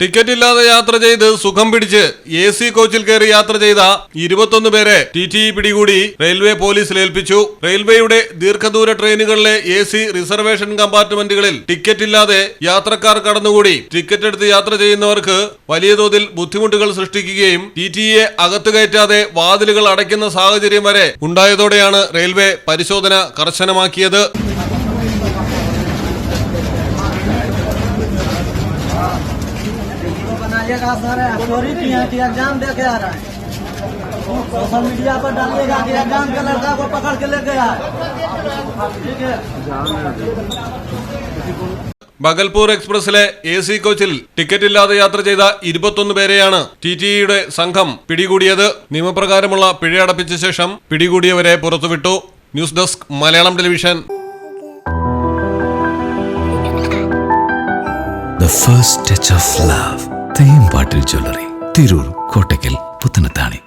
Ticket ഇല്ലാതെ യാത്ര ചെയ്ത് സുഖം പിടിച്ച് എ സി കോച്ചിൽ കയറി യാത്ര ചെയ്ത ഇരുപത്തൊന്ന് പേരെ ടി ടി ഇ പിടികൂടി റെയിൽവേ പോലീസിൽ ഏൽപ്പിച്ചു. റെയിൽവേയുടെ ദീർഘദൂര ട്രെയിനുകളിലെ എ സി റിസർവേഷൻ കമ്പാർട്ട്മെന്റുകളിൽ ടിക്കറ്റ് ഇല്ലാതെ യാത്രക്കാർ കടന്നുകൂടി. ടിക്കറ്റ് എടുത്ത് യാത്ര ചെയ്യുന്നവർക്ക് വലിയ തോതിൽ ബുദ്ധിമുട്ടുകൾ സൃഷ്ടിക്കുകയും ടി ടി ഇയെ അകത്ത് കയറ്റാതെ വാതിലുകൾ അടയ്ക്കുന്ന സാഹചര്യം വരെ ഉണ്ടായതോടെയാണ് റെയിൽവേ പരിശോധന കർശനമാക്കിയത്. बनाइएगा सर स्टोरी की है कि एग्जाम दे के आ रहा है सोशल मीडिया पर डालिएगा कि एग्जाम के लड़का को पकड़ के ले गया है ठीक है ബഗൽപൂർ എക്സ്പ്രസിലെ എ സി കോച്ചിൽ ടിക്കറ്റ് ഇല്ലാതെ യാത്ര ചെയ്ത ഇരുപത്തൊന്ന് പേരെയാണ് ടി ടി ഇയുടെ സംഘം പിടികൂടിയത് നിയമപ്രകാരമുള്ള പിഴയടപ്പിച്ച ശേഷം പിടികൂടിയവരെ പുറത്തുവിട്ടു news desk Malayalam television The first touch of love. Thembattil jewellery. Tirur Kottakkal Puthanathani.